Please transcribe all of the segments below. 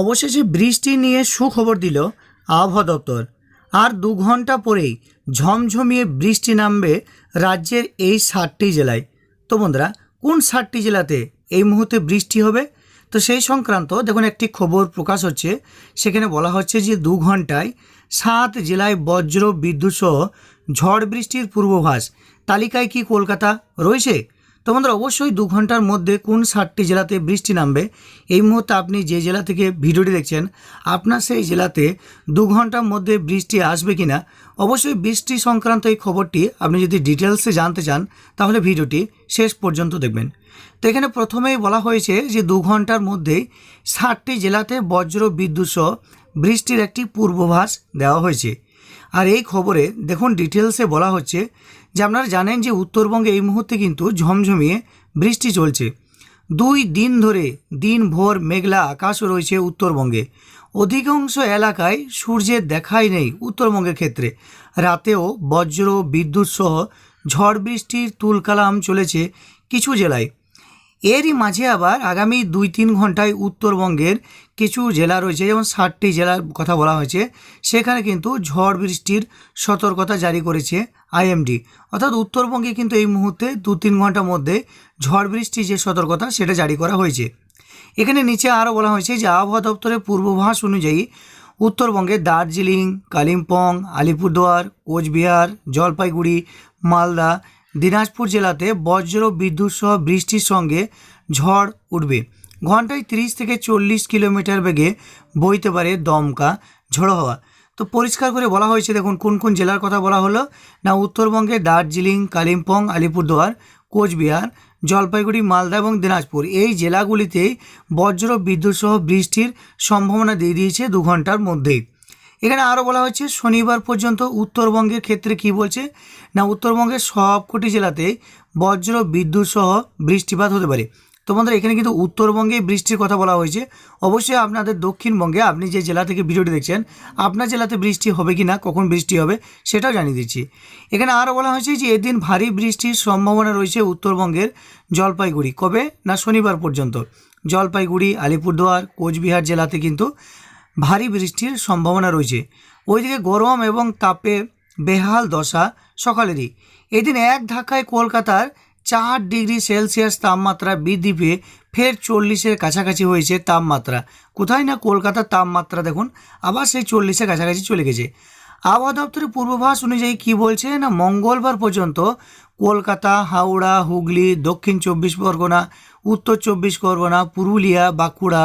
অবশেষে বৃষ্টি নিয়ে সুখবর দিল আবহাওয়া দপ্তর। আর দু ঘণ্টা পরেই ঝমঝমিয়ে বৃষ্টি নামবে রাজ্যের এই ষাটটি জেলায়। তো বন্ধুরা, কোন ষাটটি জেলাতে এই মুহূর্তে বৃষ্টি হবে? তো সেই সংক্রান্ত দেখুন, একটি খবর প্রকাশ হচ্ছে। সেখানে বলা হচ্ছে যে দু ঘন্টায় সাত জেলায় বজ্র বিদ্যুৎ সহ ঝড় বৃষ্টির পূর্বাভাস। তালিকায় কি কলকাতা রয়েছে? তো বন্ধুরা অবশ্যই দু ঘণ্টার মধ্যে কোন সাতটি জেলাতে বৃষ্টি নামবে? এই মুহূর্তে আপনি যে জেলা থেকে ভিডিওটি দেখছেন, আপনার সেই জেলাতে দু ঘণ্টার মধ্যে বৃষ্টি আসবে কি না অবশ্যই বৃষ্টি সংক্রান্ত এই খবরটি আপনি যদি ডিটেলসে জানতে চান, তাহলে ভিডিওটি শেষ পর্যন্ত দেখবেন। তো এখানে প্রথমেই বলা হয়েছে যে দু ঘণ্টার মধ্যেই ষাটটি জেলাতে বজ্র বিদ্যুৎ সহ বৃষ্টির একটি পূর্বাভাস দেওয়া হয়েছে। আর এই খবরে দেখুন ডিটেলসে বলা হচ্ছে যে আপনারা জানেন যে উত্তরবঙ্গে এই মুহূর্তে কিন্তু ঝমঝমিয়ে বৃষ্টি চলছে। দুই দিন ধরে দিনভর মেঘলা আকাশও রয়েছে উত্তরবঙ্গে। অধিকাংশ এলাকায় সূর্যের দেখাই নেই উত্তরবঙ্গের ক্ষেত্রে। রাতেও বজ্র, বিদ্যুৎ সহ ঝড় বৃষ্টির তুলকালাম চলেছে কিছু জেলায়। এরই মাঝে আবার আগামী দুই তিন ঘন্টায় উত্তরবঙ্গের কিছু জেলা রয়েছে, যেমন ষাটটি জেলার কথা বলা হয়েছে। সেখানে কিন্তু ঝড় বৃষ্টির সতর্কতা জারি করেছে আইএমডি। অর্থাৎ উত্তরবঙ্গে কিন্তু এই মুহূর্তে দু তিন ঘণ্টার মধ্যে ঝড় বৃষ্টির যে সতর্কতা, সেটা জারি করা হয়েছে। এখানে নিচে আরও বলা হয়েছে যে, আবহাওয়া দপ্তরের পূর্বাভাস অনুযায়ী উত্তরবঙ্গে দার্জিলিং, কালিম্পং, আলিপুরদুয়ার, কোচবিহার, জলপাইগুড়ি, মালদা দিনাজপুর জেলাতে বজ্র বিদ্যুৎ সহ বৃষ্টির সঙ্গে ঝড় উঠবে। ঘন্টায় তিরিশ থেকে চল্লিশ কিলোমিটার বেগে বইতে পারে দমকা ঝড়ো হওয়া। তো পরিষ্কার করে বলা হয়েছে, দেখুন, কোন কোন জেলার কথা বলা হলো? না, উত্তরবঙ্গে দার্জিলিং, কালিম্পং, আলিপুরদুয়ার, কোচবিহার, জলপাইগুড়ি, মালদা এবং দিনাজপুর। এই জেলাগুলিতেই বজ্র বিদ্যুৎ সহ বৃষ্টির সম্ভাবনা দিয়ে দিয়েছে দু ঘণ্টার মধ্যেই। এখানে আরও বলা হচ্ছে শনিবার পর্যন্ত উত্তরবঙ্গের ক্ষেত্রে কি বলছে? না, উত্তরবঙ্গের সবকটি জেলাতে বজ্র, বিদ্যুৎ সহ বৃষ্টিপাত হতে পারে। তো বন্ধুরা এখানে কিন্তু উত্তরবঙ্গে বৃষ্টির কথা বলা হয়েছে। অবশ্যই আপনাদের দক্ষিণবঙ্গে আপনি যে জেলা থেকে ভিডিওটি দেখছেন, আপনার জেলাতে বৃষ্টি হবে কি না কখন বৃষ্টি হবে, সেটাও জানিয়ে দিচ্ছি। এখানে আরও বলা হয়েছে যে, এদিন ভারী বৃষ্টির সম্ভাবনা রয়েছে উত্তরবঙ্গের জলপাইগুড়ি। কবে? না, শনিবার পর্যন্ত। জলপাইগুড়ি, আলিপুরদুয়ার, কোচবিহার জেলাতে কিন্তু ভারী বৃষ্টির সম্ভাবনা রয়েছে। ওইদিকে গরম এবং তাপে বেহাল দশা সকালেরই। এদিন এক ধাক্কায় কলকাতার চার ডিগ্রি সেলসিয়াস তাপমাত্রা বৃদ্ধি পেয়ে ফের চল্লিশের কাছাকাছি হয়েছে তাপমাত্রা। কোথায় না কলকাতার তাপমাত্রা দেখুন, আবার সেই চল্লিশের কাছাকাছি চলে গেছে। আবহাওয়া দপ্তরের পূর্বাভাস অনুযায়ী কি বলছে না মঙ্গলবার পর্যন্ত কলকাতা, হাওড়া, হুগলি, দক্ষিণ চব্বিশ পরগনা, উত্তর চব্বিশ পরগনা, পুরুলিয়া, বাঁকুড়া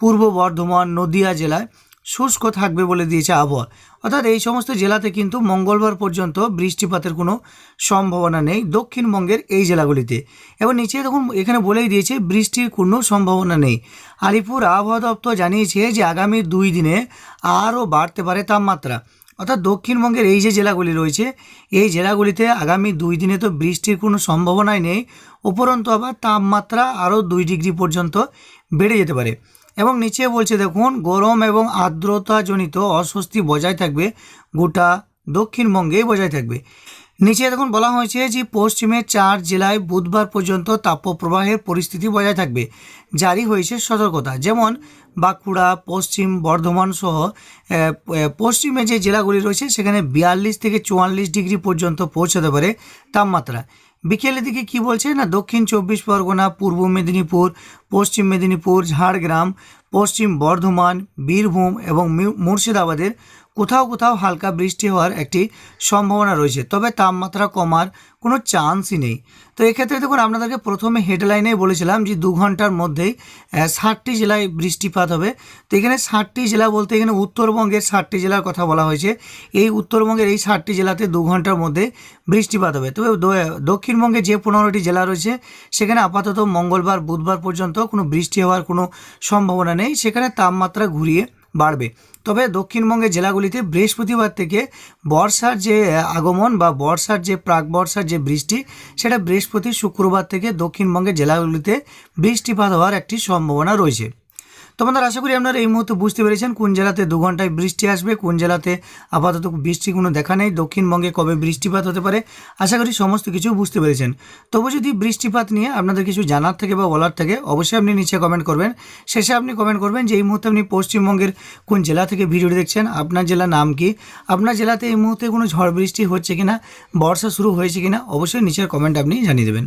পূর্ব বর্ধমান, নদিয়া জেলায় শুষ্ক থাকবে বলে দিয়েছে আবহাওয়া। অর্থাৎ এই সমস্ত জেলাতে কিন্তু মঙ্গলবার পর্যন্ত বৃষ্টিপাতের কোনো সম্ভাবনা নেই দক্ষিণবঙ্গের এই জেলাগুলিতে। এবং নিচে দেখুন, এখানে বলেই দিয়েছে বৃষ্টির কোনো সম্ভাবনা নেই। আলিপুর আবহাওয়া দপ্তর জানিয়েছে যে আগামী দুই দিনে আরও বাড়তে পারে তাপমাত্রা। অর্থাৎ দক্ষিণবঙ্গের এই যে জেলাগুলি রয়েছে, এই জেলাগুলিতে আগামী দুই দিনে তো বৃষ্টির কোনো সম্ভাবনাই নেই। উপরন্তু আবার তাপমাত্রা আরও দুই ডিগ্রি পর্যন্ত বেড়ে যেতে পারে। এবং নিচে বলছে, দেখুন, গরম এবং আর্দ্রতাজনিত অস্বস্তি বজায় থাকবে, গোটা দক্ষিণবঙ্গেই বজায় থাকবে। নিচে দেখুন, বলা হয়েছে যে পশ্চিমে চার জেলায় বুধবার পর্যন্ত তাপপ্রবাহের পরিস্থিতি বজায় থাকবে। জারি হয়েছে সতর্কতা। যেমন, বাঁকুড়া, পশ্চিম বর্ধমান সহ পশ্চিমে যে জেলাগুলি রয়েছে, সেখানে বিয়াল্লিশ থেকে চুয়াল্লিশ ডিগ্রি পর্যন্ত পৌঁছাতে পারে তাপমাত্রা। বিকেলের দিকে কি বলছে? না, দক্ষিণ চব্বিশ পরগনা, পূর্ব মেদিনীপুর, পশ্চিম মেদিনীপুর, ঝাড়গ্রাম, পশ্চিম বর্ধমান, বীরভূম এবং মুর্শিদাবাদের কোথাও কোথাও হালকা বৃষ্টি হওয়ার একটি সম্ভাবনা রয়েছে, তবে তাপমাত্রা কমার কোনো চান্সই নেই। তো এক্ষেত্রে দেখুন, আপনাদেরকে প্রথমে হেডলাইনে বলেছিলাম যে দু ঘণ্টার মধ্যেই ষাটটি জেলায় বৃষ্টিপাত হবে। তো এখানে ষাটটি জেলা বলতে এখানে উত্তরবঙ্গের ষাটটি জেলার কথা বলা হয়েছে। এই উত্তরবঙ্গের এই ষাটটি জেলাতে দু ঘণ্টার মধ্যে বৃষ্টিপাত হবে। তবে দক্ষিণবঙ্গে যে পনেরোটি জেলা রয়েছে, সেখানে আপাতত মঙ্গলবার, বুধবার পর্যন্ত কোনো বৃষ্টি হওয়ার কোনো সম্ভাবনা নেই। সেখানে তাপমাত্রা ঘুরিয়ে বাড়বে। তবে দক্ষিণবঙ্গের জেলাগুলিতে বৃহস্পতিবার থেকে বর্ষার যে আগমন বা বর্ষার যে, প্রাক বর্ষার যে বৃষ্টি, সেটা বৃহস্পতি শুক্রবার থেকে দক্ষিণবঙ্গের জেলাগুলিতে বৃষ্টিপাত হওয়ার একটি সম্ভাবনা রয়েছে। তো বন্ধুরা আশা করি আপনারা এই মুহূর্তে বুঝতে পেরেছেন কোন জেলাতে দু ঘন্টায় বৃষ্টি আসবে, কোন জেলাতে আপাতত বৃষ্টি কোনো দেখা নেই, দক্ষিণবঙ্গে কবে বৃষ্টিপাত হতে পারে, আশা করি সমস্ত কিছু বুঝতে পেরেছেন। তবু যদি বৃষ্টিপাত নিয়ে আপনাদের কিছু জানার থেকে বা বলার থেকে, অবশ্যই আপনি নিচে কমেন্ট করবেন। শেষে আপনি কমেন্ট করবেন যে এই মুহূর্তে আপনি পশ্চিমবঙ্গের কোন জেলা থেকে ভিডিওটি দেখছেন, আপনার জেলার নাম কি, আপনার জেলাতে এই মুহূর্তে কোনো ঝড় বৃষ্টি হচ্ছে কিনা, বর্ষা শুরু হয়েছে কিনা, অবশ্যই নিচের কমেন্ট আপনি জানিয়ে দেবেন।